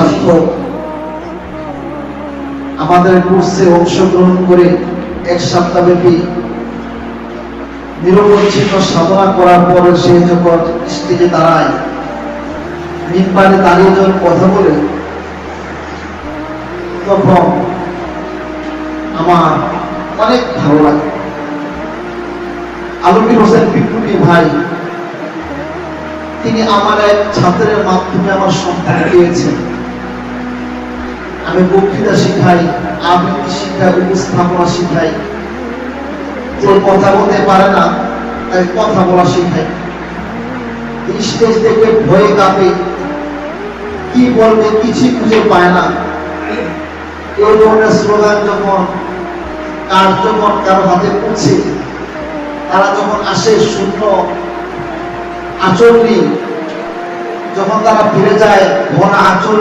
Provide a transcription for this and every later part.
ছাত্র আমাদের কোর্সে অংশগ্রহণ করে এক সপ্তাহব্যাপী নিরবচ্ছিন্ন সাধনা করার পরে সে যখন স্টেজে দাঁড়ায়। মিম্বারে দাঁড়িয়ে যখন কথা বলে, তখন আমার অনেক ভালো লাগে। আলমগীর হোসেন বিপ্লবী ভাই, তিনি আমার এক ছাত্রের মাধ্যমে আমার সম্পদ পেয়েছেন আমি বক্তৃতা শিখাই আবৃত্তি শিখাই উপস্থাপনা শিখাই। যে কথা বলতে পারে না তাই কথা বলা শিখাই। স্টেজ থেকে ভয়ে কাঁপে। কি বলবে কিছুই খুঁজে পায় না। এই ধরনের স্লোগান যখন, কার যখন কারও হাতে পৌঁছে তারা যখন আসে শূন্য নেই যখন তারা ফিরে যায়, ঘন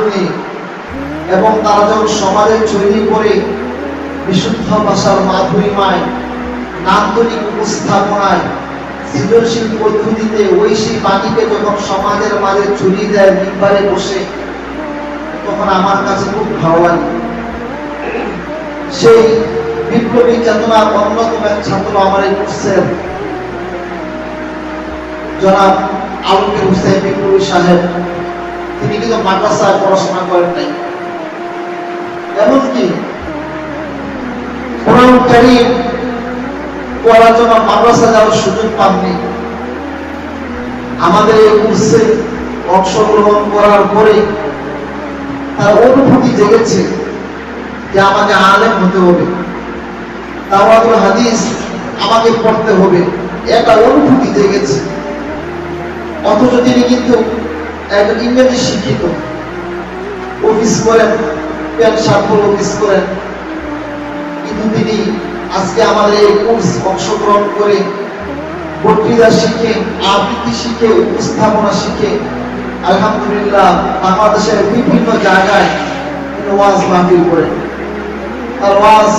নেই এবং তারা যখন সমাজে ছড়িয়ে পড়ে বিশুদ্ধ ভাষার মাধুরীমায় নান্দনিক উপস্থাপনায় সৃজনশীল পদ্ধতিতে ঐশী বাণীকে যখন সমাজের মাঝে ছড়িয়ে দেয় মিম্বারে বসে, তখন আমার কাছে খুব ভালো লাগে। সেই বিপ্লবী চেতনার অন্যতম এক ছাত্র আমার এই কোর্সের জনাব আলমগীর হুসেন বিপ্লবী সাহেব। তিনি কিন্তু মাদ্রাসায় পড়াশোনা করেন নাই। কারিম পড়ার অনুভূতি জেগেছে যে আমাকে আলেম হতে হবে। হাদিস আমাকে পড়তে হবে, একটা অনুভূতি জেগেছে। অথচ তিনি কিন্তু একজন ইংরেজি শিক্ষিত। অফিস করেন, প্যান্ট শার্ট অফিস করেন তিনি আজকে আমাদের এই কোর্স অংশগ্রহণ করে বক্তৃতা শিখে, আবৃত্তি শিখে, উপস্থাপনা শিখে, আলহামদুলিল্লাহ বাংলাদেশের বিভিন্ন জায়গায় তিনি ওয়াজ মাহফিল করেন। তার ওয়াজ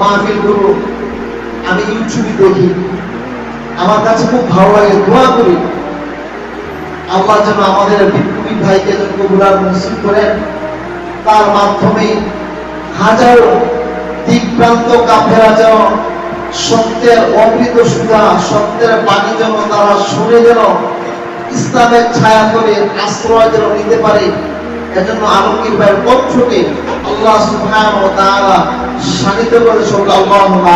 মাহফিলগুলো আমি ইউটিউবে দেখি। আমার কাছে খুব ভালো লাগে, দোয়া করি। আল্লাহ যেন আমাদের বিপ্লবী ভাইকে যেন কবুলার মসিব করেন। তার মাধ্যমে হাজারো দিকপ্রান্ত কাফেরা যেন সত্যের অমৃত সুধা সত্যের বাণী যেন তারা শুনে যেন ইসলামের ছায়া করে আশ্রয় যেন নিতে পারে, এজন্য আলমগীর ভাইয়ের কণ্ঠকে আল্লাহ তাআলা শানিত করে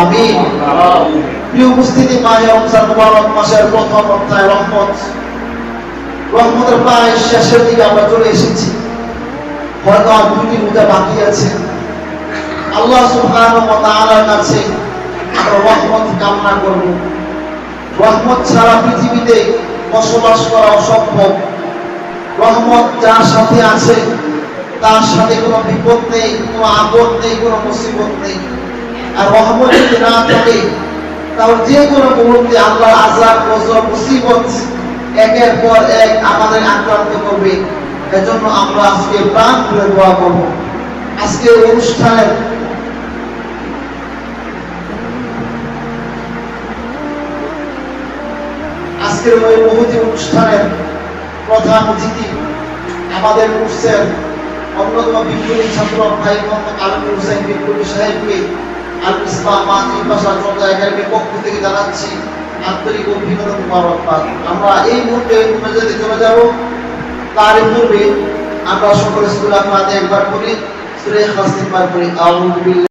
আমিন। প্রিয় উপস্থিতি মাহে রমজান মাসের প্রথম অধ্যায় রহমত। রহমতের শেষের দিকে আমরা চলে এসেছি। হয়তো আর দুটি রোজা বাকি আছে। আল্লাহ কাছে রহমত কামনা করব। রহমত ছাড়া পৃথিবীতে বসবাস করা অসম্ভব। রহমত যার সাথে আছে, তার সাথে কোনো বিপদ নেই, কোনো আপদ নেই, কোনো মুসিবত নেই। আর রহমত যদি না থাকে, তাহলে যে কোনো মুহূর্তে আল্লাহ আজাদ গজব, মুসিবত একের পর এক আমাদের আক্রান্ত করবে। এজন্য আমরা আজকে প্রাণ খুলে দোয়া করব। আজকে অনুষ্ঠানের আজকের ওই বহুতি অনুষ্ঠানের প্রধান অতিথি আমাদের কোর্সের অন্যতম বিপ্লবী ছাত্র ভাই মোহাম্মদ আলমুর হোসেন বিপ্লবী সাহেবকে আল ইসলাম মাতৃভাষা চর্চা একাডেমির পক্ষ থেকে জানাচ্ছি আন্তরিক অভিনন্দন মুবারকবাদ। আমরা এই মুহূর্তে মেজাজে চলে যাব। তার পূর্বে আমরা সকলে সুরা ফাতে একবার করি সুরে খাসিম বার করি বিল্লাহি।